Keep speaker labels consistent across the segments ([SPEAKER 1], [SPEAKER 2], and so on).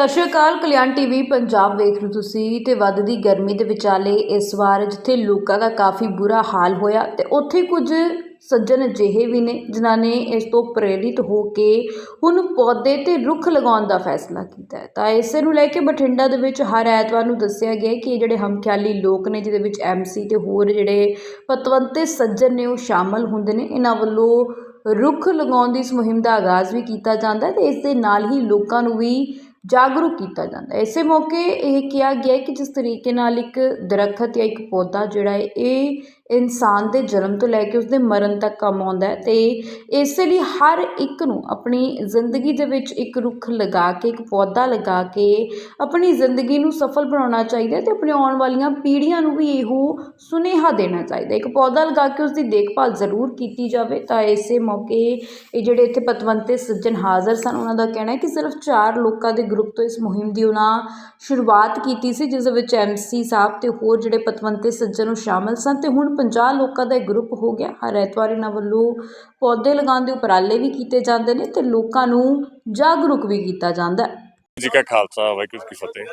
[SPEAKER 1] ਸਤਿ ਸ਼੍ਰੀ ਅਕਾਲ, ਕਲਿਆਣ ਟੀਵੀ ਪੰਜਾਬ ਵੇਖ ਰਹੇ ਹੋ ਤੁਸੀਂ ਤੇ ਵੱਧਦੀ ਗਰਮੀ ਦੇ ਵਿਚਾਲੇ ਇਸ ਵਾਰ ਜਿੱਥੇ ਲੋਕਾਂ ਦਾ ਕਾਫੀ ਬੁਰਾ ਹਾਲ ਹੋਇਆ ਤੇ ਉੱਥੇ ਕੁਝ ਸੱਜਣ ਅਜਿਹੇ ਵੀ ਨੇ ਜਿਨ੍ਹਾਂ ਨੇ ਇਸ ਤੋਂ ਪ੍ਰੇਰਿਤ ਹੋ ਕੇ ਹੁਣ ਪੌਦੇ ਤੇ ਰੁੱਖ ਲਗਾਉਣ ਦਾ ਫੈਸਲਾ ਕੀਤਾ ਹੈ। ਤਾਂ ਇਸੇ ਨੂੰ ਲੈ ਕੇ ਬਠਿੰਡਾ ਦੇ ਵਿੱਚ ਹਰ ਐਤਵਾਰ ਨੂੰ ਦੱਸਿਆ ਗਿਆ ਕਿ ਇਹ ਜਿਹੜੇ ਹਮਖਿਆਲੀ ਲੋਕ ਨੇ, ਜਿਹਦੇ ਵਿੱਚ ਐਮਸੀ ਤੇ ਹੋਰ ਜਿਹੜੇ ਪਤਵੰਤੇ ਸੱਜਣ ਨੇ, ਉਹ ਸ਼ਾਮਲ ਹੁੰਦੇ ਨੇ। ਇਹਨਾਂ ਵੱਲੋਂ ਰੁੱਖ ਲਗਾਉਣ ਦੀ ਇਸ ਮੁਹਿੰਮ ਦਾ ਆਗਾਜ਼ ਵੀ ਕੀਤਾ ਜਾਂਦਾ ਹੈ ਤੇ ਇਸ ਦੇ ਨਾਲ ਹੀ ਲੋਕਾਂ ਨੂੰ ਵੀ ਜਾਗਰੂਕ ਕੀਤਾ ਜਾਂਦਾ। ਹੈ ਇਸੇ ਮੌਕੇ ਇਹ ਕਿਹਾ ਗਿਆ ਕਿ ਜਿਸ ਤਰੀਕੇ ਨਾਲ ਇੱਕ ਦਰਖਤ ਜਾਂ ਇੱਕ ਪੌਦਾ ਜਿਹੜਾ ਹੈ, ਇਹ ਇਨਸਾਨ ਦੇ ਜਨਮ ਤੋਂ ਲੈ ਕੇ ਉਸਦੇ ਮਰਨ ਤੱਕ ਕੰਮ ਆਉਂਦਾ ਅਤੇ ਤੇ ਇਸੇ ਲਈ ਹਰ ਇੱਕ ਨੂੰ ਆਪਣੀ ਜ਼ਿੰਦਗੀ ਦੇ ਵਿੱਚ ਇੱਕ ਰੁੱਖ ਲਗਾ ਕੇ, ਇੱਕ ਪੌਦਾ ਲਗਾ ਕੇ ਆਪਣੀ ਜ਼ਿੰਦਗੀ ਨੂੰ ਸਫਲ ਬਣਾਉਣਾ ਚਾਹੀਦਾ ਅਤੇ ਤੇ ਆਪਣੀ ਆਉਣ ਵਾਲੀਆਂ ਪੀੜ੍ਹੀਆਂ ਨੂੰ ਵੀ ਇਹੋ ਸੁਨੇਹਾ ਦੇਣਾ ਚਾਹੀਦਾ ਇੱਕ ਪੌਦਾ ਲਗਾ ਕੇ ਉਸਦੀ ਦੇਖਭਾਲ ਜ਼ਰੂਰ ਕੀਤੀ ਜਾਵੇ ਤਾਂ ਇਸੇ ਮੌਕੇ ਇਹ ਜਿਹੜੇ ਇੱਥੇ ਪਤਵੰਤੇ ਸੱਜਣ ਹਾਜ਼ਰ ਸਨ, ਉਹਨਾਂ ਦਾ ਕਹਿਣਾ ਹੈ ਕਿ ਸਿਰਫ ਚਾਰ ਲੋਕਾਂ ਦੇ ਗਰੁੱਪ ਤੋਂ ਇਸ ਮੁਹਿੰਮ ਦੀ ਉਹਨਾਂ ਸ਼ੁਰੂਆਤ ਕੀਤੀ ਸੀ, ਜਿਸ ਦੇ ਵਿੱਚ ਐਮਸੀ ਸਾਹਿਬ ਤੇ ਹੋਰ ਜਿਹੜੇ ਪਤਵੰਤੇ ਸੱਜਣ ਉਹ ਸ਼ਾਮਲ ਸਨ ਤੇ ਹੁਣ 50 ਲੋਕਾਂ ਦਾ ਇਹ ਗਰੁੱਪ ਹੋ ਗਿਆ। ਹਰ ਐਤਵਾਰ ਇਹਨਾਂ ਵੱਲੋਂ ਪੌਦੇ ਲਗਾਉਣ ਦੇ ਉਪਰਾਲੇ ਵੀ ਕੀਤੇ ਜਾਂਦੇ ਨੇ ਤੇ ਲੋਕਾਂ ਨੂੰ ਜਾਗਰੂਕ ਵੀ ਕੀਤਾ ਜਾਂਦਾ ਹੈ।
[SPEAKER 2] ਜੀ ਕਾ ਖਾਲਸਾ ਵਾਹਿਗੁਰੂ ਕੀ ਫਤਿਹ।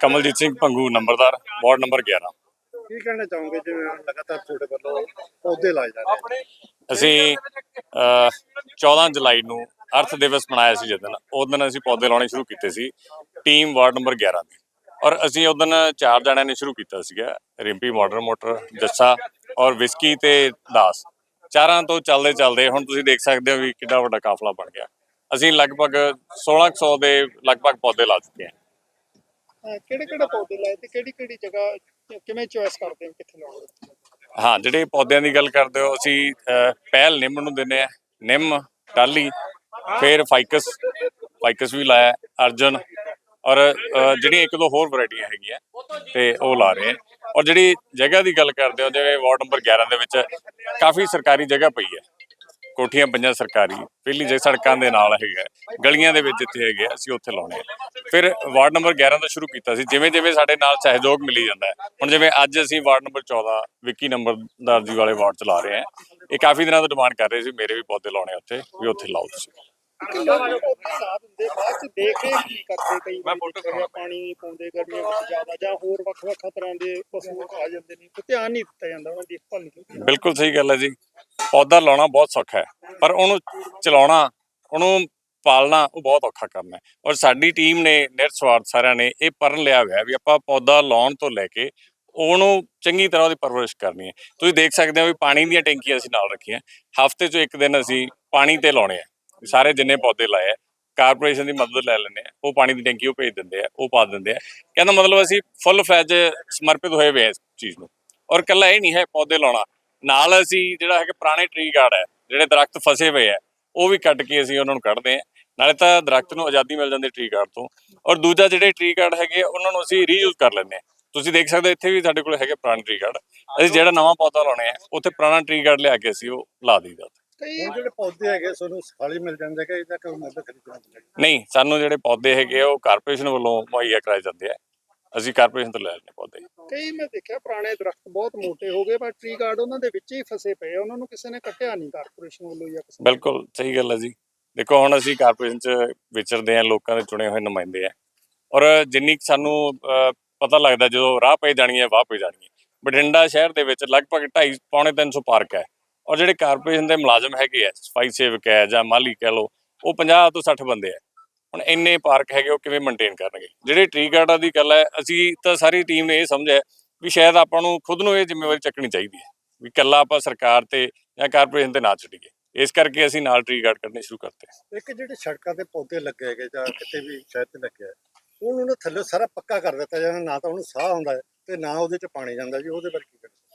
[SPEAKER 2] ਕਮਲਜੀਤ ਸਿੰਘ ਭੰਗੂ ਨੰਬਰਦਾਰ ਵਾਰਡ ਨੰਬਰ 11
[SPEAKER 3] ਕੀ ਕਹਿਣਾ ਚਾਹੋਗੇ? ਜਿਵੇਂ ਲਗਾਤਾਰ ਤੁਹਾਡੇ ਵੱਲੋਂ ਪੌਦੇ ਲਾਏ ਜਾ ਰਹੇ
[SPEAKER 2] ਅਸੀਂ ਅਹ, 14 ਜੁਲਾਈ ਨੂੰ ਅਰਥ ਦਿਵਸ ਮਨਾਇਆ ਸੀ ਜਦੋਂ ਉਸ ਦਿਨ ਅਸੀਂ ਪੌਦੇ ਲਾਉਣੇ ਸ਼ੁਰੂ ਕੀਤੇ ਸੀ ਟੀਮ ਵਾਰਡ ਨੰਬਰ 11 ਦੀ। ਔਰ ਅਸੀਂ ਉਸ ਦਿਨ ਚਾਰ ਜਣਿਆਂ ਨੇ ਸ਼ੁਰੂ ਕੀਤਾ ਸੀਗਾ। ਰਿੰਪੀ ਮਾਡਰਨ ਮੋਟਰ ਜੱਸਾ ਔਰ ਵਿਸਕੀ ਤੇ ਦਾਸ। ਚਾਰਾਂ ਤੋਂ ਚੱਲਦੇ ਚੱਲਦੇ ਹੁਣ ਤੁਸੀਂ ਦੇਖ ਸਕਦੇ ਹੋ ਵੀ ਕਿੰਨਾ ਵੱਡਾ ਕਾਫਲਾ ਬਣ ਗਿਆ। ਅਸੀਂ ਲਗਭਗ 1600 ਦੇ ਲਗਭਗ ਪੌਦੇ ਲਾ ਚੁੱਕੇ ਹਾਂ।
[SPEAKER 3] ਕਿਹੜੇ ਕਿਹੜੇ ਪੌਦੇ ਲਾਏ ਤੇ ਕਿਹੜੀ ਕਿਹੜੀ ਜਗ੍ਹਾ ਕਿਵੇਂ ਚੋਇਸ ਕਰਦੇ ਹੋ ਕਿੱਥੇ ਲਾਉਣਾ
[SPEAKER 2] ਹਾਂ? ਜਿਹੜੇ ਪੌਦਿਆਂ ਦੀ ਗੱਲ ਕਰਦੇ ਹੋ ਅਸੀਂ ਪਹਿਲ ਨਿੰਮ ਨੂੰ ਦਿੰਦੇ ਆ ਨਿੰਮ ਟਾਲੀ ਫਿਰ ਫਾਈਕਸ ਫਾਈਕਸ ਵੀ ਲਾਇਆ ਅਰਜਨ। ਔਰ ਜਿਹੜੀਆਂ ਇੱਕ ਦੋ ਹੋਰ ਵੈਰਾਈਟੀਆਂ ਹੈਗੀਆਂ ਤੇ ਉਹ ਲਾ ਰਹੇ ਆ ਔਰ ਜਿਹੜੀ ਜਗ੍ਹਾ ਦੀ ਗੱਲ ਕਰਦੇ ਹੋ ਜਿਵੇਂ ਵਾਰਡ ਨੰਬਰ 11 ਦੇ ਵਿੱਚ ਕਾਫੀ ਸਰਕਾਰੀ ਜਗ੍ਹਾ ਪਈ ਹੈ। ਕੋਠੀਆਂ ਪੰਜਾਂ ਸਰਕਾਰੀ ਪਹਿਲੀ ਜੇ ਸੜਕਾਂ ਦੇ ਨਾਲ ਹੈਗਾ ਗਲੀਆਂ ਦੇ ਵਿੱਚ ਜਿੱਥੇ ਹੈਗੇ ਆ, ਅਸੀਂ ਉੱਥੇ ਲਾਉਣੇ ਆ। ਫਿਰ ਵਾਰਡ ਨੰਬਰ 11 ਤੋਂ ਸ਼ੁਰੂ ਕੀਤਾ ਸੀ ਜਿਵੇਂ ਜਿਵੇਂ ਸਾਡੇ ਨਾਲ ਸਹਿਯੋਗ ਮਿਲੀ ਜਾਂਦਾ ਹੈ। ਹੁਣ ਜਿਵੇਂ ਅੱਜ ਅਸੀਂ ਵਾਰਡ ਨੰਬਰ 14 ਵਿੱਕੀ ਨੰਬਰ ਜੀ ਵਾਲੇ ਵਾਰਡ ਚਲਾ ਰਹੇ ਆ ਇਹ ਕਾਫੀ ਦਿਨਾਂ ਤੋਂ ਡਿਮਾਂਡ ਕਰ ਰਹੇ ਸੀ ਮੇਰੇ ਵੀ ਪੌਦੇ ਲਾਉਣੇ ਆ ਉੱਥੇ ਵੀ ਉੱਥੇ ਲਾਓ ਤੁਸੀਂ।
[SPEAKER 3] ਕਿ ਲੋਕ ਪੌਦੇ ਲਾ ਦਿੰਦੇ ਬਾਅਦ ਚ ਦੇਖ ਰੇਖ ਨਹੀਂ ਕਰਦੇ ਕਈ ਵਾਰ ਦੇਖਿਆ ਪਾਣੀ ਨਹੀਂ ਪਾਉਂਦੇ ਗਰਮੀਆਂ ਵਿੱਚ ਜ਼ਿਆਦਾ ਜਾਂ ਹੋਰ ਵੱਖ-ਵੱਖ ਤਰ੍ਹਾਂ ਦੇ ਪਸ਼ੂ ਆ ਜਾਂਦੇ ਨੇ ਤੇ ਧਿਆਨ ਨਹੀਂ ਦਿੱਤਾ ਜਾਂਦਾ ਉਹਨਾਂ ਦੀ ਦੇਖਭਾਲ ਨਹੀਂ ਕੀਤੀ
[SPEAKER 2] ਬਿਲਕੁਲ ਸਹੀ ਗੱਲ ਹੈ ਜੀ। ਪੌਦਾ ਲਾਉਣਾ ਬਹੁਤ ਸੌਖਾ ਹੈ ਪਰ ਉਹਨੂੰ ਚਲਾਉਣਾ ਉਹਨੂੰ ਪਾਲਣਾ ਉਹ ਬਹੁਤ ਔਖਾ ਕੰਮ ਹੈ। ਔਰ ਸਾਡੀ ਟੀਮ ਨੇ ਨਿਰਸਵਾਰਥ ਸਾਰਿਆਂ ਨੇ ਇਹ ਪਰਨ ਲਿਆ ਹੋਇਆ ਵੀ ਆਪਾਂ ਪੌਦਾ ਲਾਉਣ ਤੋਂ ਲੈ ਕੇ ਉਹਨੂੰ ਚੰਗੀ ਤਰ੍ਹਾਂ ਉਹਦੀ ਪਰਵਰਿਸ਼ ਕਰਨੀ ਹੈ। ਤੁਸੀਂ ਦੇਖ ਸਕਦੇ ਹੋ ਵੀ ਪਾਣੀ ਦੀਆਂ ਟੈਂਕੀਆਂ ਅਸੀਂ ਨਾਲ ਰੱਖੀਆਂ। ਹਫ਼ਤੇ 'ਚ ਇੱਕ ਦਿਨ ਅਸੀਂ ਪਾਣੀ ਤੇ ਲਾਉਣੇ ਆ। ਸਾਰੇ ਜਿੰਨੇ ਪੌਦੇ ਲਾਏ ਆ ਕਾਰਪੋਰੇਸ਼ਨ ਦੀ ਮਦਦ ਲੈ ਲੈਂਦੇ ਆ, ਉਹ ਪਾਣੀ ਦੀ ਟੈਂਕੀ ਉਹ ਭੇਜ ਦਿੰਦੇ ਆ, ਉਹ ਪਾ ਦਿੰਦੇ ਆ। ਕਹਿੰਦਾ ਮਤਲਬ ਅਸੀਂ ਫੁੱਲ ਫਲੈਜ ਸਮਰਪਿਤ ਹੋਏ ਹੋਏ ਆ ਇਸ ਚੀਜ਼ ਨੂੰ। ਔਰ ਕੱਲਾ ਇਹ ਨਹੀਂ ਹੈ ਪੌਦੇ ਲਾਉਣਾ। ਨਾਲ ਅਸੀਂ ਜਿਹੜਾ ਹੈਗਾ ਪੁਰਾਣੇ ਟਰੀ ਗਾਰਡ ਹੈ, ਜਿਹੜੇ ਦਰਖਤ ਫਸੇ ਹੋਏ ਆ, ਉਹ ਵੀ ਕੱਟ ਕੇ ਅਸੀਂ ਉਹਨਾਂ ਨੂੰ ਕੱਢਦੇ ਆ। ਨਾਲੇ ਤਾਂ ਦਰਖਤ ਨੂੰ ਆਜ਼ਾਦੀ ਮਿਲ ਜਾਂਦੀ ਟਰੀ ਗਾਰਡ ਤੋਂ। ਔਰ ਦੂਜਾ ਜਿਹੜੇ ਟਰੀ ਗਾਰਡ ਹੈਗੇ ਉਹਨਾਂ ਨੂੰ ਅਸੀਂ ਰੀਯੂਜ਼ ਕਰ ਲੈਂਦੇ ਆ। ਤੁਸੀਂ ਦੇਖ ਸਕਦੇ ਹੋ ਇੱਥੇ ਵੀ ਸਾਡੇ ਕੋਲ ਹੈਗੇ ਪੁਰਾਣੇ ਟਰੀ ਗਾਰਡ ਅਸੀਂ ਜਿਹੜਾ ਨਵਾਂ ਪੌਦਾ ਲਾਉਣੇ ਆ, ਉੱਥੇ ਪੁਰਾਣਾ ਟਰੀ ਗਾਰਡ ਲਿਆ ਕੇ ਅਸੀਂ ਉਹ ਲਾ ਦਈਦਾ
[SPEAKER 3] ਕਈ ਜਿਹੜੇ ਪੌਦੇ ਹੈਗੇ ਸਾਨੂੰ ਸਫਾਲੀ ਮਿਲ ਜਾਂਦੇ ਕਿ ਇਹਦਾ ਕੋਈ ਮੁੱਲ ਖਰੀਦਣਾ ਪੈਂਦਾ
[SPEAKER 2] ਨਹੀਂ ਸਾਨੂੰ ਜਿਹੜੇ ਪੌਦੇ ਹੈਗੇ ਉਹ ਕਾਰਪੋਰੇਸ਼ਨ ਵੱਲੋਂ ਮੁਹੱਈਆ ਕਰਾਏ ਜਾਂਦੇ ਆ। ਅਸੀਂ ਕਾਰਪੋਰੇਸ਼ਨ ਤੋਂ ਲੈ ਲੈਂਦੇ ਪੌਦੇ।
[SPEAKER 3] ਕਈ ਮੈਂ ਦੇਖਿਆ ਪੁਰਾਣੇ ਦਰਖਤ ਬਹੁਤ ਮੋਟੇ ਹੋ ਗਏ ਪਰ ਟਰੀ ਗਾਰਡ ਉਹਨਾਂ ਦੇ ਵਿੱਚ ਹੀ ਫਸੇ ਪਏ ਉਹਨਾਂ ਨੂੰ ਕਿਸੇ ਨੇ ਕੱਟਿਆ ਨਹੀਂ ਕਾਰਪੋਰੇਸ਼ਨ ਵੱਲੋਂ ਜਾਂ ਕਿਸੇ
[SPEAKER 2] ਬਿਲਕੁਲ ਸਹੀ ਗੱਲ ਹੈ ਜੀ। ਦੇਖੋ ਹੁਣ ਅਸੀਂ ਕਾਰਪੋਰੇਸ਼ਨ ਚ ਵਿਚਰਦੇ ਆ ਲੋਕਾਂ ਦੇ ਚੁਣੇ ਹੋਏ ਨੁਮਾਇੰਦੇ ਆ। ਔਰ ਜਿੰਨੀ ਸਾਨੂੰ ਪਤਾ ਲੱਗਦਾ ਜਦੋਂ ਰਾਹ ਪੈ ਜਾਣੀ ਹੈ ਵਾਹ ਪੈ ਜਾਣੀ ਹੈ। ਬਠਿੰਡਾ ਸ਼ਹਿਰ ਦੇ ਵਿੱਚ ਲਗਭਗ 2.5 ਪੌਣੇ 300 ਪਾਰਕ ਹੈ। ਔਰ ਜਿਹੜੇ ਕਾਰਪੋਰੇਸ਼ਨ ਦੇ ਮੁਲਾਜ਼ਮ ਹੈਗੇ ਆ, ਸਫ਼ਾਈ ਸੇਵਕ ਹੈ ਜਾਂ ਮਾਲੀ ਕਹਿ ਲਓ, ਉਹ 50 ਤੋਂ 60 ਬੰਦੇ ਆ। ਹੁਣ ਇੰਨੇ ਪਾਰਕ ਹੈਗੇ, ਉਹ ਕਿਵੇਂ ਮੇਨਟੇਨ ਕਰਨਗੇ? ਜਿਹੜੇ ਟ੍ਰੀ ਗਾਰਡਾਂ ਦੀ ਗੱਲ ਹੈ, ਅਸੀਂ ਤਾਂ ਸਾਰੀ ਟੀਮ ਨੇ ਇਹ ਸਮਝਿਆ ਵੀ ਸ਼ਾਇਦ ਆਪਾਂ ਨੂੰ ਖੁਦ ਨੂੰ ਇਹ ਜ਼ਿੰਮੇਵਾਰੀ ਚੱਕਣੀ ਚਾਹੀਦੀ ਹੈ ਵੀ ਇਕੱਲਾ ਆਪਾਂ ਸਰਕਾਰ ਤੇ ਜਾਂ ਕਾਰਪੋਰੇਸ਼ਨ ਤੇ ਨਾ ਛੱਡੀਏ। ਇਸ ਕਰਕੇ ਅਸੀਂ ਨਾਲ ਟ੍ਰੀ ਗਾਰਡ ਕਰਨੇ ਸ਼ੁਰੂ ਕਰਤੇ।
[SPEAKER 3] ਇੱਕ ਜਿਹੜੇ ਸੜਕਾਂ ਤੇ ਪੌਦੇ ਲੱਗੇ ਹੈਗੇ ਜਾਂ ਕਿਤੇ ਵੀ ਸ਼ਹਿਰ ਤੇ ਲੱਗਿਆ ਉਹਨੂੰ ਨਾ ਥੱਲੇ ਸਾਰਾ ਪੱਕਾ ਕਰ ਦਿੱਤਾ ਜਾਂਦਾ ਨਾ ਤਾਂ ਉਹਨੂੰ ਸਾਹ ਆਉਂਦਾ ਤੇ ਨਾ ਉਹਦੇ ਚ ਪਾਣੀ ਜਾਂਦਾ ਜੀ, ਉਹਦੇ ਬਾਰੇ ਕੀ ਕਹਿਣਾ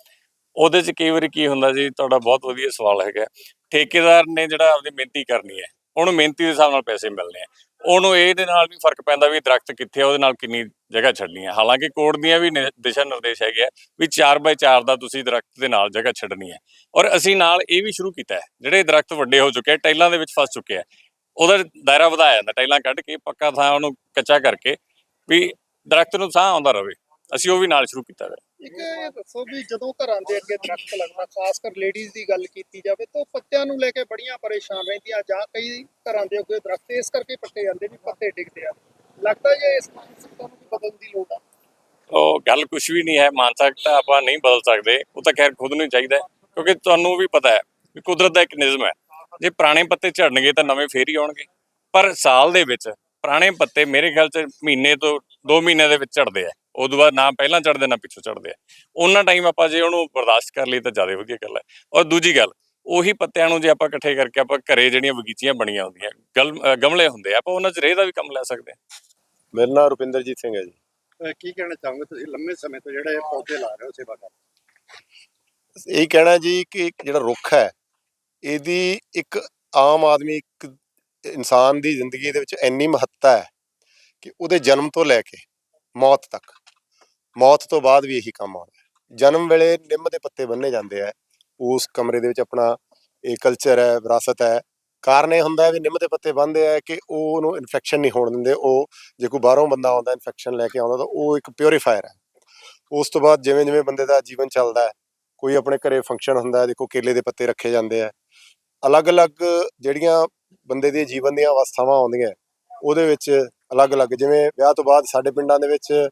[SPEAKER 2] ਉਹਦੇ 'ਚ ਕਈ ਵਾਰੀ ਕੀ ਹੁੰਦਾ ਜੀ, ਤੁਹਾਡਾ ਬਹੁਤ ਵਧੀਆ ਸਵਾਲ ਹੈਗਾ। ਠੇਕੇਦਾਰ ਨੇ ਜਿਹੜਾ ਆਪਦੀ ਮਿਹਨਤੀ ਕਰਨੀ ਹੈ, ਉਹਨੂੰ ਮਿਹਨਤੀ ਦੇ ਹਿਸਾਬ ਨਾਲ ਪੈਸੇ ਮਿਲਣੇ ਆ ਉਹਨੂੰ ਇਹਦੇ ਨਾਲ ਵੀ ਫ਼ਰਕ ਪੈਂਦਾ ਵੀ ਦਰਖਤ ਕਿੱਥੇ ਆ, ਉਹਦੇ ਨਾਲ ਕਿੰਨੀ ਜਗ੍ਹਾ ਛੱਡਣੀ ਹੈ। ਹਾਲਾਂਕਿ ਕੋਰਟ ਦੀਆਂ ਵੀ ਦਿਸ਼ਾ ਨਿਰਦੇਸ਼ ਹੈਗੇ ਆ ਵੀ 4x4 ਦਾ ਤੁਸੀਂ ਦਰਖਤ ਦੇ ਨਾਲ ਜਗ੍ਹਾ ਛੱਡਣੀ ਹੈ। ਔਰ ਅਸੀਂ ਨਾਲ ਇਹ ਵੀ ਸ਼ੁਰੂ ਕੀਤਾ ਹੈ, ਜਿਹੜੇ ਦਰਖਤ ਵੱਡੇ ਹੋ ਚੁੱਕੇ ਆ, ਟਾਈਲਾਂ ਦੇ ਵਿੱਚ ਫਸ ਚੁੱਕੇ ਆ, ਉਹਦਾ ਦਾਇਰਾ ਵਧਾਇਆ ਜਾਂਦਾ, ਟਾਈਲਾਂ ਕੱਢ ਕੇ ਪੱਕਾ ਥਾਂ ਉਹਨੂੰ ਕੱਚਾ ਕਰਕੇ ਵੀ ਦਰਖਤ ਨੂੰ ਸਾਹ ਆਉਂਦਾ ਰਹੇ ਅਸੀਂ ਉਹ ਵੀ ਨਾਲ ਸ਼ੁਰੂ ਕੀਤਾ ਹੈ
[SPEAKER 3] ਇੱਕ ਇਹ ਦੱਸੋ ਵੀ ਜਦੋਂ ਘਰਾਂ ਦੇ ਅੱਗੇ ਦਰਖਤ ਲੱਗਣਾ ਖਾਸ ਕਰ ਲੇਡੀਜ਼ ਦੀ ਗੱਲ ਕੀਤੀ ਜਾਵੇ ਤਾਂ ਉਹ ਪੱਤਿਆਂ ਨੂੰ ਲੈ ਕੇ ਬੜੀਆਂ ਪਰੇਸ਼ਾਨ ਰਹਿੰਦੀਆਂ ਜਾਂ ਕਈ ਘਰਾਂ ਦੇ ਅੱਗੇ ਦਰਖਤ ਇਸ ਕਰਕੇ ਪੱਟੇ ਜਾਂਦੇ ਵੀ ਪੱਤੇ ਡਿੱਗਦੇ ਆ। ਲੱਗਦਾ ਜੇ ਇਸ ਮਾਨਸਿਕਤਾ ਨੂੰ ਵੀ ਬਦਲਣ ਦੀ ਲੋੜ ਆ?
[SPEAKER 2] ਉਹ ਗੱਲ ਕੁਝ ਵੀ ਨਹੀਂ ਹੈ ਮਾਨਸਿਕਤਾ ਆਪਾਂ ਨਹੀਂ ਬਦਲ ਸਕਦੇ ਉਹ ਤਾਂ ਖੈਰ ਖੁਦ ਨੂੰ ਚਾਹੀਦਾ ਹੈ, ਕਿਉਂਕਿ ਤੁਹਾਨੂੰ ਵੀ ਪਤਾ ਹੈ ਕਿ ਕੁਦਰਤ ਦਾ ਇੱਕ ਨਿਯਮ ਹੈ। ਜੇ ਪੁਰਾਣੇ ਪੱਤੇ ਝੜਨਗੇ ਤਾਂ ਨਵੇਂ ਫੇਰ ਹੀ ਆਉਣਗੇ। ਪਰ ਸਾਲ ਦੇ ਵਿੱਚ ਪੁਰਾਣੇ ਪੱਤੇ ਮੇਰੇ ਖਿਆਲ ਚ ਮਹੀਨੇ ਤੋਂ 2 ਮਹੀਨੇ ਦੇ ਵਿੱਚ ਝੜਦੇ ਆ। ਉਦੋਂ ਬਾਅਦ ਨਾ ਪਹਿਲਾਂ ਝੜਦੇ ਨਾ ਪਿੱਛੋਂ ਝੜਦੇ ਆ। ਉਹਨਾਂ ਟਾਈਮ ਆਪਾਂ ਜੇ ਉਹਨੂੰ ਬਰਦਾਸ਼ਤ ਕਰ ਲਈ ਤਾਂ ਜ਼ਿਆਦਾ ਵਧੀਆ ਗੱਲ ਹੈ ਔਰ ਦੂਜੀ ਗੱਲ ਉਹੀ ਪੱਤਿਆਂ ਨੂੰ ਜੇ ਆਪਾਂ ਇਕੱਠੇ ਕਰਕੇ ਆਪਾਂ ਘਰੇ ਜਿਹੜੀਆਂ ਬਗੀਚੀਆਂ ਬਣੀਆਂ ਹੁੰਦੀਆਂ ਗਮਲੇ ਹੁੰਦੇ ਆ ਆਪਾਂ ਉਹਨਾਂ 'ਚ ਰੇਹ ਦਾ ਵੀ ਕੰਮ ਲੈ ਸਕਦੇ ਹਾਂ
[SPEAKER 4] ਮੇਰਾ ਨਾਮ ਰੁਪਿੰਦਰਜੀਤ ਸਿੰਘ ਹੈ ਜੀ।
[SPEAKER 3] ਕੀ ਕਹਿਣਾ ਚਾਹੋਗੇ ਤੁਸੀਂ? ਲੰਮੇ ਸਮੇਂ ਤੋਂ ਜਿਹੜੇ ਪੌਦੇ ਲਾ ਰਹੇ ਹੋ ਸੇਵਾ ਕਰ
[SPEAKER 4] ਇਹ ਕਹਿਣਾ ਜੀ ਕਿ ਜਿਹੜਾ ਰੁੱਖ ਹੈ ਇਹਦੀ ਇੱਕ ਆਮ ਆਦਮੀ ਇੱਕ ਇਨਸਾਨ ਦੀ ਜ਼ਿੰਦਗੀ ਦੇ ਵਿੱਚ ਇੰਨੀ ਮਹੱਤਤਾ ਹੈ ਕਿ ਉਹਦੇ ਜਨਮ ਤੋਂ ਲੈ ਕੇ ਮੌਤ ਤੱਕ, ਮੌਤ ਤੋਂ ਬਾਅਦ ਵੀ ਇਹੀ ਕੰਮ ਆਉਂਦਾ ਜਨਮ ਵੇਲੇ ਨਿੰਮ ਦੇ ਪੱਤੇ ਬੰਨੇ ਜਾਂਦੇ ਆ, ਉਸ ਕਮਰੇ ਦੇ ਵਿੱਚ ਆਪਣਾ ਇਹ ਕਲਚਰ ਹੈ, ਵਿਰਾਸਤ ਹੈ। ਕਾਰਨ ਇਹ ਹੁੰਦਾ ਵੀ ਨਿੰਮ ਦੇ ਪੱਤੇ ਬੰਨਦੇ ਆ ਕਿ ਉਹ ਉਹਨੂੰ ਇਨਫੈਕਸ਼ਨ ਨਹੀਂ ਹੋਣ ਦਿੰਦੇ, ਉਹ ਜੇ ਕੋਈ ਬਾਹਰੋਂ ਬੰਦਾ ਆਉਂਦਾ ਇਨਫੈਕਸ਼ਨ ਲੈ ਕੇ ਆਉਂਦਾ ਤਾਂ ਉਹ ਇੱਕ ਪਿਉਰੀਫਾਇਰ ਹੈ। ਉਸ ਤੋਂ ਬਾਅਦ ਜਿਵੇਂ ਜਿਵੇਂ ਬੰਦੇ ਦਾ ਜੀਵਨ ਚੱਲਦਾ ਹੈ, ਕੋਈ ਆਪਣੇ ਘਰੇ ਫੰਕਸ਼ਨ ਹੁੰਦਾ ਦੇਖੋ ਕੇਲੇ ਦੇ ਪੱਤੇ ਰੱਖੇ ਜਾਂਦੇ ਆ। ਅਲੱਗ-ਅਲੱਗ ਜਿਹੜੀਆਂ ਬੰਦੇ ਦੇ ਜੀਵਨ ਦੀਆਂ ਅਵਸਥਾਵਾਂ ਆਉਂਦੀਆਂ, ਉਹਦੇ ਵਿੱਚ ਅਲੱਗ-ਅਲੱਗ ਜਿਵੇਂ ਵਿਆਹ ਤੋਂ ਬਾਅਦ ਸਾਡੇ ਪਿੰਡਾਂ ਦੇ ਵਿੱਚ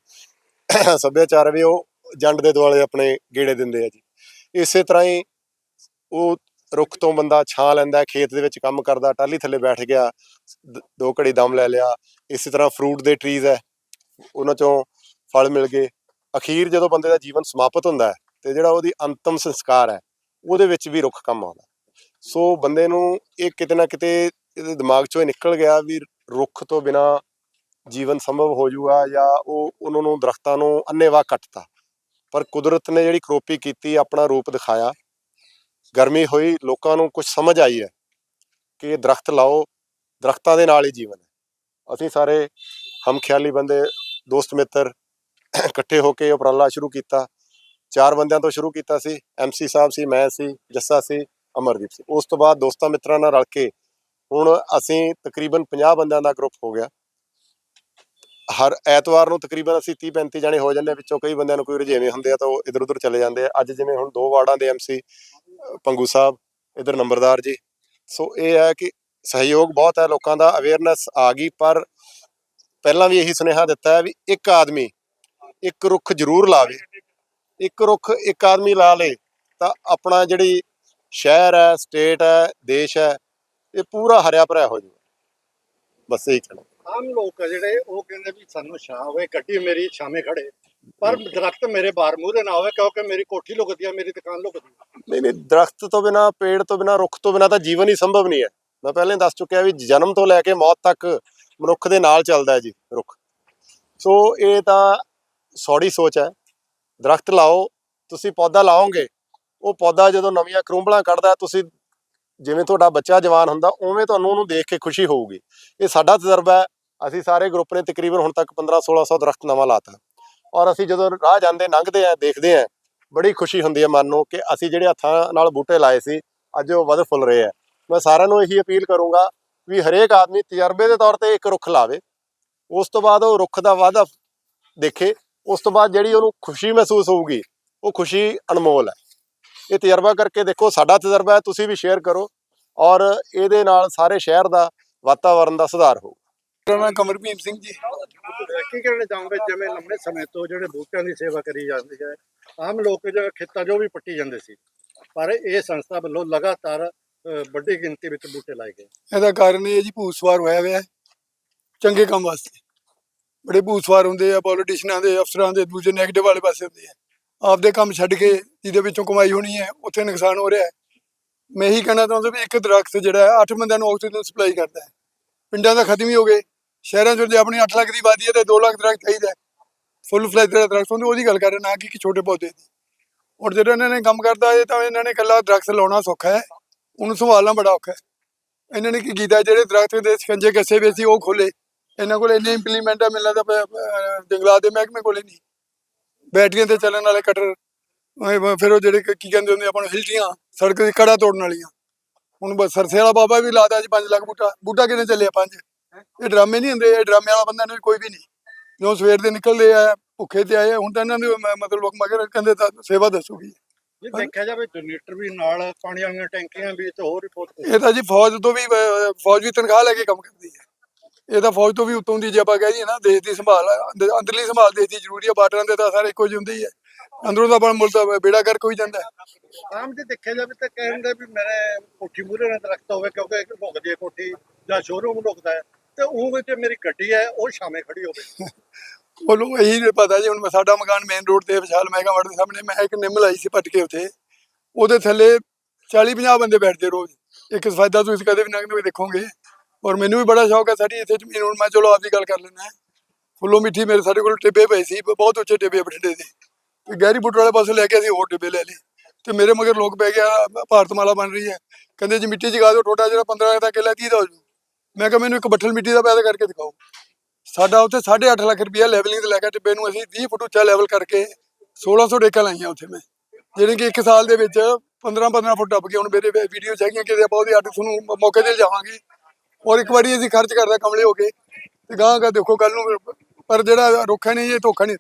[SPEAKER 4] ਸੱਭਿਆਚਾਰ ਵੀ ਉਹ ਜੰਡ ਦੇ ਦੁਆਲੇ ਆਪਣੇ ਗੇੜੇ ਦਿੰਦੇ ਆ ਜੀ। ਇਸੇ ਤਰ੍ਹਾਂ ਹੀ ਉਹ ਰੁੱਖ ਤੋਂ ਬੰਦਾ ਛਾਂ ਲੈਂਦਾ, ਖੇਤ ਦੇ ਵਿੱਚ ਕੰਮ ਕਰਦਾ ਟਾਲੀ ਥੱਲੇ ਬੈਠ ਗਿਆ, ਦ- ਦੋ ਘੜੀ ਦਮ ਲੈ ਲਿਆ, ਇਸੇ ਤਰ੍ਹਾਂ ਫਰੂਟ ਦੇ ਟਰੀਜ਼ ਹੈ, ਉਹਨਾਂ ਚੋਂ ਫਲ ਮਿਲ ਗਏ। ਅਖੀਰ ਜਦੋਂ ਬੰਦੇ ਦਾ ਜੀਵਨ ਸਮਾਪਤ ਹੁੰਦਾ ਹੈ ਤੇ ਜਿਹੜਾ ਉਹਦੀ ਅੰਤਮ ਸੰਸਕਾਰ ਹੈ, ਉਹਦੇ ਵਿੱਚ ਵੀ ਰੁੱਖ ਕੰਮ ਆਉਂਦਾ। ਸੋ ਬੰਦੇ ਨੂੰ ਇਹ ਕਿਤੇ ਨਾ ਕਿਤੇ ਇਹਦੇ ਦਿਮਾਗ ਚੋਂ ਇਹ ਨਿਕਲ ਗਿਆ ਵੀ ਰੁੱਖ ਤੋਂ ਬਿਨਾ ਜੀਵਨ ਸੰਭਵ ਹੋ ਜਾਊਗਾ ਜਾਂ ਉਹ ਉਹਨਾਂ ਨੂੰ ਦਰਖਤਾਂ ਨੂੰ ਅੰਨੇਵਾਹ ਕੱਟਤਾ। ਪਰ ਕੁਦਰਤ ਨੇ ਜਿਹੜੀ ਕਰੋਪੀ ਕੀਤੀ, ਆਪਣਾ ਰੂਪ ਦਿਖਾਇਆ। ਗਰਮੀ ਹੋਈ, ਲੋਕਾਂ ਨੂੰ ਕੁਝ ਸਮਝ ਆਈ ਹੈ ਕਿ ਦਰਖਤ ਲਾਓ, ਦਰਖਤਾਂ ਦੇ ਨਾਲ ਹੀ ਜੀਵਨ ਹੈ। ਅਸੀਂ ਸਾਰੇ ਹਮਖਿਆਲੀ ਬੰਦੇ, ਦੋਸਤ ਮਿੱਤਰ ਇਕੱਠੇ ਹੋ ਕੇ ਉਪਰਾਲਾ ਸ਼ੁਰੂ ਕੀਤਾ। ਚਾਰ ਬੰਦਿਆਂ ਤੋਂ ਸ਼ੁਰੂ ਕੀਤਾ ਸੀ ਐਮਸੀ ਸਾਹਿਬ ਸੀ, ਮੈਂ ਸੀ, ਜੱਸਾ ਸੀ ਅਮਰਦੀਪ ਸੀ ਉਸ ਤੋਂ ਬਾਅਦ ਦੋਸਤਾਂ ਮਿੱਤਰਾਂ ਨਾਲ ਰਲ ਕੇ ਹੁਣ ਅਸੀਂ ਤਕਰੀਬਨ 50 ਬੰਦਿਆਂ ਦਾ ਗਰੁੱਪ ਹੋ ਗਿਆ। ਹਰ ਐਤਵਾਰ ਨੂੰ ਤਕਰੀਬਨ ਅਸੀਂ 30 35 ਜਣੇ ਹੋ ਜਾਂਦੇ ਹਾਂ, ਵਿੱਚੋਂ ਕਈ ਬੰਦਿਆਂ ਨੂੰ ਕੋਈ ਰੁਝੇਵੇਂ ਹੁੰਦੇ ਆ ਤਾਂ ਉਹ ਇਧਰ ਉਧਰ ਚਲੇ ਜਾਂਦੇ ਆ। ਅੱਜ ਜਿਵੇਂ ਹੁਣ ਦੋ ਵਾਰਡਾਂ ਦੇ ਐਮਸੀ ਪੰਗੂ ਸਾਹਿਬ ਇਧਰ ਨੰਬਰਦਾਰ ਜੀ। ਸੋ ਇਹ ਹੈ ਕਿ ਸਹਿਯੋਗ ਬਹੁਤ ਹੈ ਲੋਕਾਂ ਦਾ ਅਵੇਅਰਨੈਸ ਆ ਗਈ ਪਰ ਪਹਿਲਾਂ ਵੀ ਇਹੀ ਸੁਨੇਹਾ ਦਿੱਤਾ ਹੈ ਵੀ ਇੱਕ ਆਦਮੀ ਇੱਕ ਰੁੱਖ ਜ਼ਰੂਰ ਲਾਵੇ। ਇੱਕ ਰੁੱਖ ਇੱਕ ਆਦਮੀ ਲਾ ਲੇ ਤਾਂ ਆਪਣਾ ਜਿਹੜੀ ਸ਼ਹਿਰ ਹੈ ਸਟੇਟ ਹੈ ਦੇਸ਼ ਹੈ ਇਹ ਪੂਰਾ ਹਰਿਆ ਭਰਿਆ ਹੋ ਜਾਊਗਾ ਬਸ ਇਹੀ ਕਹਿਣਾ।
[SPEAKER 3] ਆਮ ਲੋਕ ਆ ਜਿਹੜੇ ਉਹ ਕਹਿੰਦੇ ਵੀ ਸਾਨੂੰ ਛਾਂ ਹੋਵੇ ਗੱਡੀ ਮੇਰੀ ਛਾਵੇਂ ਖੜੇ ਪਰ ਦਰਖਤ ਮੇਰੇ ਬਾਹਰ ਮੂਹਰੇ ਨਾ ਹੋਵੇ ਕਿਉਂਕਿ ਮੇਰੀ ਕੋਠੀ ਲੁਕਦੀ ਆ ਮੇਰੀ ਦੁਕਾਨ ਲੁਕਦੀ ਆ।
[SPEAKER 4] ਨਹੀਂ ਨਹੀਂ ਦਰਖਤ ਤੋਂ ਬਿਨਾ ਪੇੜ ਤੋਂ ਬਿਨਾ ਰੁੱਖ ਤੋਂ ਬਿਨਾ ਤਾਂ ਜੀਵਨ ਹੀ ਸੰਭਵ ਨਹੀਂ ਹੈ। ਮੈਂ ਪਹਿਲਾਂ ਹੀ ਦੱਸ ਚੁੱਕਿਆ ਵੀ ਜਨਮ ਤੋਂ ਲੈ ਕੇ ਮੌਤ ਤੱਕ ਮਨੁੱਖ ਦੇ ਨਾਲ ਚੱਲਦਾ ਹੈ ਜੀ ਰੁੱਖ। ਸੋ ਇਹ ਤਾਂ ਸੌੜੀ ਸੋਚ ਹੈ। ਦਰਖਤ ਲਾਓ ਤੁਸੀਂ ਪੌਦਾ ਲਾਓਗੇ ਉਹ ਪੌਦਾ ਜਦੋਂ ਨਵੀਆਂ ਕਰੂੰਬਲਾਂ ਕੱਢਦਾ, ਤੁਸੀਂ ਜਿਵੇਂ ਤੁਹਾਡਾ ਬੱਚਾ ਜਵਾਨ ਹੁੰਦਾ, ਉਵੇਂ ਤੁਹਾਨੂੰ ਉਹਨੂੰ ਦੇਖ ਕੇ ਖੁਸ਼ੀ ਹੋਊਗੀ। ਇਹ ਸਾਡਾ ਤਜਰਬਾ ਹੈ। ਅਸੀਂ ਸਾਰੇ ਗਰੁੱਪ ਨੇ ਤਕਰੀਬਨ ਹੁਣ ਤੱਕ 15 1600 ਦਰਖਤ ਨਵਾਂ ਲਾਤਾ। ਔਰ ਅਸੀਂ ਜਦੋਂ ਰਾਹ ਜਾਂਦੇ, ਲੰਘਦੇ ਆ ਦੇਖਦੇ ਆ ਬੜੀ ਖੁਸ਼ੀ ਹੁੰਦੀ ਹੈ ਮਨ ਨੂੰ ਕਿ ਅਸੀਂ ਜਿਹੜੇ ਹੱਥਾਂ ਨਾਲ ਬੂਟੇ ਲਾਏ ਸੀ, ਅੱਜ ਉਹ ਵੱਧ ਫੁੱਲ ਰਹੇ ਆ ਮੈਂ ਸਾਰਿਆਂ ਨੂੰ ਇਹੀ ਅਪੀਲ ਕਰੂੰਗਾ ਵੀ ਹਰੇਕ ਆਦਮੀ ਤਜਰਬੇ ਦੇ ਤੌਰ ਤੇ ਇੱਕ ਰੁੱਖ ਲਾਵੇ। ਉਸ ਤੋਂ ਬਾਅਦ ਉਹ ਰੁੱਖ ਦਾ ਵਾਧਾ ਦੇਖੇ। ਉਸ ਤੋਂ ਬਾਅਦ ਜਿਹੜੀ ਉਹਨੂੰ ਖੁਸ਼ੀ ਮਹਿਸੂਸ ਹੋਊਗੀ, ਉਹ ਖੁਸ਼ੀ ਅਨਮੋਲ ਹੈ। ਇਹ ਤਜਰਬਾ ਕਰਕੇ ਦੇਖੋ ਸਾਡਾ ਤਜਰਬਾ ਹੈ ਤੁਸੀਂ ਵੀ ਸ਼ੇਅਰ ਕਰੋ ਔਰ ਇਹਦੇ ਨਾਲ ਸਾਰੇ ਸ਼ਹਿਰ ਦਾ ਵਾਤਾਵਰਣ ਦਾ ਸੁਧਾਰ ਹੋਊ।
[SPEAKER 5] ਮੇਰਾ ਨਾਮ ਕਮਰਪ੍ਰੀਤ ਸਿੰਘ ਜੀ।
[SPEAKER 3] ਕੀ ਕਹਿਣਾ ਚਾਹੋਗੇ? ਜਿਵੇਂ ਲੰਮੇ ਸਮੇਂ ਤੋਂ ਜਿਹੜੇ ਬੂਟਿਆਂ ਦੀ ਸੇਵਾ ਕਰੀ ਜਾਂਦੀ ਹੈ ਆਮ ਲੋਕ ਜੋ ਖੇਤਾਂ ਜੋ ਵੀ ਪੱਟੀ ਜਾਂਦੇ ਸੀ ਪਰ ਇਹ ਸੰਸਥਾ ਵੱਲੋਂ ਲਗਾਤਾਰ ਵੱਡੀ ਗਿਣਤੀ ਵਿੱਚ ਬੂਟੇ ਲਾਏ ਗਏ।
[SPEAKER 5] ਇਹਦਾ ਕਾਰਨ ਇਹ ਹੈ ਜੀ ਭੂਤ ਸਵਾਰ ਹੋਇਆ ਹੋਇਆ ਹੈ ਚੰਗੇ ਕੰਮ ਵਾਸਤੇ। ਬੜੇ ਭੂਤ ਸਵਾਰ ਹੁੰਦੇ ਆ ਪੋਲੀਟੀਸ਼ੀਅਨਾਂ ਦੇ ਅਫਸਰਾਂ ਦੇ ਦੂਜੇ 네ਗੇਟਿਵ ਵਾਲੇ ਪਾਸੇ ਹੁੰਦੇ ਆ। ਆਪਦੇ ਕੰਮ ਛੱਡ ਕੇ ਜਿਹਦੇ ਵਿੱਚੋਂ ਕਮਾਈ ਹੋਣੀ ਹੈ, ਉੱਥੇ ਨੁਕਸਾਨ ਹੋ ਰਿਹਾ ਹੈ। ਮੈਂ ਇਹੀ ਕਹਿਣਾ ਚਾਹੁੰਦਾ ਵੀ ਇੱਕ ਦਰਖਤ ਜਿਹੜਾ ਹੈ 8 ਬੰਦਿਆਂ ਨੂੰ ਆਕਸੀਜਨ ਸਪਲਾਈ ਕਰਦਾ ਹੈ। ਪਿੰਡਾਂ ਦਾ ਖਤਮ ਹੀ ਹੋ ਗਏ ਸ਼ਹਿਰਾਂ 'ਚ ਜੇ ਆਪਣੀ 8 ਲੱਖ ਦੀ ਆਬਾਦੀ ਹੈ ਤੇ 2 ਲੱਖ ਦਰਖਤ ਚਾਹੀਦਾ ਫੁੱਲ ਫਲੈਜ ਦਾ ਦਰਖਤ ਹੁੰਦੇ, ਉਹਦੀ ਗੱਲ ਕਰ ਰਹੇ, ਨਾ ਕਿ ਇੱਕ ਛੋਟੇ ਪੌਦੇ ਦੀ। ਔਰ ਜਦੋਂ ਇਹਨਾਂ ਨੇ ਕੰਮ ਕਰਦਾ ਹੈ, ਤਾਂ ਇਹਨਾਂ ਨੇ ਇਕੱਲਾ ਦਰਖਤ ਲਾਉਣਾ ਸੌਖਾ ਹੈ। ਉਹਨੂੰ ਸੰਭਾਲਣਾ ਬੜਾ ਔਖਾ ਹੈ। ਇਹਨਾਂ ਨੇ ਕੀ ਕੀਤਾ, ਜਿਹੜੇ ਦਰਖਤ ਦੇ ਸਕੰਜੇ ਕੱਸੇ ਵੇ ਸੀ ਉਹ ਖੋਲੇ ਇਹਨਾਂ ਕੋਲ ਇੰਨੇ ਇੰਪਲੀਮੈਂਟ ਆ ਮਿਲਣਾ ਤਾਂ ਪ- ਜੰਗਲਾਤ ਦੇ ਮਹਿਕਮੇ ਕੋਲੇ ਨਹੀਂ। ਬੈਟਰੀਆਂ ਤੇ ਚੱਲਣ ਵਾਲੇ ਕਟਰ ਫਿਰ ਉਹ ਜਿਹੜੇ ਕ- ਕਹਿੰਦੇ ਹੁੰਦੇ ਆਪਾਂ ਨੂੰ ਹਿਲਟੀਆਂ ਸੜਕ ਦੀ ਕੜਾ ਤੋੜਨ ਵਾਲੀਆਂ। ਹੁਣ ਬਸ ਸਰਸੇ ਵਾਲਾ ਬਾਬਾ ਵੀ ਲਾਦਾ ਜੀ 5 ਲੱਖ ਬੂਟਾ। ਬੂਟਾ ਕਿੰਨੇ ਚੱਲਿਆ ਪੰਜ? ਇਹ ਡਰਾਮੇ ਨਹੀਂ ਹੁੰਦੇ ਇਹ ਡਰਾਮੇ ਵਾਲਾ ਬੰਦਾ ਨਹੀਂ ਕੋਈ ਵੀ ਨਹੀਂ। ਜਦੋਂ ਸਵੇਰ ਦੇ ਨਿਕਲਦੇ ਆ ਭੁੱਖੇ ਤੇ ਆਏ ਹੁਣ ਤਾਂ ਇਹਨਾਂ ਦੇ ਮਤਲਬ ਲੋਕ ਮਗਰ ਕਹਿੰਦੇ ਤਾਂ ਸੇਵਾ ਦੱਸੂਗੀ।
[SPEAKER 3] ਜੇ ਦੇਖਿਆ ਜਾਵੇ ਜਨਰੇਟਰ ਵੀ ਨਾਲ ਪਾਣੀ ਵਾਲੀਆਂ ਟੈਂਕੀਆਂ ਵੀ ਤੇ ਹੋਰ ਵੀ ਬਹੁਤ
[SPEAKER 5] ਇਹ ਤਾਂ ਜੀ ਫੌਜ ਤੋਂ ਵੀ ਫੌਜ ਵੀ ਤਨਖਾਹ ਲੈ ਕੇ ਕੰਮ ਕਰਦੀ ਹੈ। ਇਹ ਤਾਂ ਫੌਜ ਤੋਂ ਵੀ ਉੱਤੋਂ ਦੀ ਜੇ ਆਪਾਂ ਕਹਿ ਦਈਏ ਨਾ ਦੇਸ਼ ਦੀ ਸੰਭਾਲ ਅੰਦਰ- ਅੰਦਰਲੀ ਸੰਭਾਲ ਦੇਸ਼ ਦੀ ਜ਼ਰੂਰੀ ਆ ਬਾਰਡਰਾਂ ਦੇ ਤਾਂ ਸਾਰੇ ਇੱਕੋ ਜਿਹੇ ਹੁੰਦੇ ਹੀ ਹੈ ਅੰਦਰੋਂ ਤਾਂ ਆਪਣਾ ਮੁਲਕ ਦਾ ਬੇੜਾ ਕਰ ਕੋਈ ਜਾਂਦਾ। ਹੈ।
[SPEAKER 3] ਆਮ ਜੇ ਦੇਖਿਆ ਜਾਵੇ ਤਾਂ ਕਹਿੰਦੇ ਵੀ ਮੇਰੇ ਕੋਠੀ ਮੂਰੇ ਨਾਲ ਦਰਖਤ ਹੋਵੇ ਕਿਉਂਕਿ ਇੱਕ ਭੁੱਖਦੀ ਹੈ ਕੋਠੀ ਜਾਂ ਸ਼ੋਰੂਮ ਲੁਕਦਾ ਹੈ ਤੇ ਉਹ ਵਿੱਚ ਮੇਰੀ ਗੱਡੀ ਹੈ ਉਹ ਸ਼ਾਮੇ ਖੜੀ ਹੋਵੇ।
[SPEAKER 5] ਉਹ ਲੋਕ ਇਹੀ ਨੀ ਪਤਾ ਜੀ ਹੁਣ ਮੈਂ- ਸਾਡਾ ਮਕਾਨ ਮੇਨ ਰੋਡ ਤੇ ਹੈ, ਵਿਸ਼ਾਲ ਮੈਗਾ ਮਾਰਟ ਦੇ ਸਾਹਮਣੇ ਮੈਂ ਇੱਕ ਨਿੰਮ ਲਾਈ ਸੀ ਪੱਟ ਕੇ ਉੱਥੇ। ਉਹਦੇ ਥੱਲੇ 40 50 ਬੰਦੇ ਬੈਠਦੇ ਰੋਜ਼। ਇੱਕ ਸਫਾਇਦਾ ਤੁਸੀਂ ਕਦੇ ਵੀ ਲੰਘਦੇ ਹੋਏ ਦੇਖੋਗੇ। ਔਰ ਮੈਨੂੰ ਵੀ ਬੜਾ ਸ਼ੌਕ ਹੈ ਸਾਡੀ ਇੱਥੇ ਜ਼ਮੀਨ ਹੁਣ ਮੈਂ ਚਲੋ ਆਪਦੀ ਗੱਲ ਕਰ ਲੈਣਾ ਫੁੱਲੋ ਮਿੱਠੀ ਮੇਰੇ ਸਾਡੇ ਕੋਲ ਟਿੱਬੇ ਪਏ ਸੀ ਬਹੁਤ ਉੱਚੇ ਟਿੱਬੇ ਬਠਿੰਡੇ ਦੇ। ਤੇ ਗਹਿਰੀ ਬੁੱਟ ਵਾਲੇ ਪਾਸੇ ਲੈ ਕੇ ਅਸੀਂ ਹੋਰ ਟਿੱਬੇ ਲੈ ਲਏ। ਤੇ ਮੇਰੇ ਮਗਰ ਲੋਕ ਪੈ ਗਿਆ ਭਾਰਤ ਮਾਲਾ ਬਣ ਰਹੀ ਹੈ। ਕਹਿੰਦੇ ਜੀ ਮਿੱਟੀ ਜਗਾ ਦਿਓ, ਟੋਟਾ ਜਿਹੜਾ 15 ਦਾ ਕਿੱਲਾ 30 ਦਾ ਹੋ ਜੂ। ਮੈਂ ਕਿਹਾ ਮੈਨੂੰ ਇੱਕ ਬੱਠਲ ਮਿੱਟੀ ਦਾ ਪੈਦਾ ਕਰਕੇ ਦਿਖਾਓ। ਸਾਡਾ ਉੱਥੇ 8.5 ਲੱਖ ਰੁਪਇਆ ਲੈਵਲਿੰਗ ਤੇ ਲੈ ਕੇ ਟਿੱਬੇ ਨੂੰ ਅਸੀਂ 20 ਫੁੱਟ ਉੱਚਾ ਲੈਵਲ ਕਰਕੇ 1600 ਡੇਕਾਂ ਲਾਈਆਂ ਉੱਥੇ ਮੈਂ। ਜਿਹੜੇ ਕਿ ਇੱਕ ਸਾਲ ਦੇ ਵਿੱਚ 15 15 ਫੁੱਟ ਟੱਪ ਗਏ ਹੁਣ ਮੇਰੇ ਵੀਡੀਓ ਹੈਗੀਆਂ ਕਿ ਆਪਾਂ ਉਹਦੀ ਅੱਡ ਤੁਹਾਨੂੰ ਮੌਕੇ ਤੇ ਜਾਵਾਂਗੇ ਔਰ ਇੱਕ ਵਾਰੀ ਅਸੀਂ ਖਰਚ ਕਰਦਾ ਕਮਲੇ ਹੋ ਕੇ, ਤੇ ਗਾਂ ਗਾ ਦੇਖੋ ਕੱਲ ਨੂੰ, ਪਰ ਜਿਹੜਾ ਰੁੱਖ ਨਹੀਂ, ਇਹ ਧੋਖਾ ਨਹੀਂ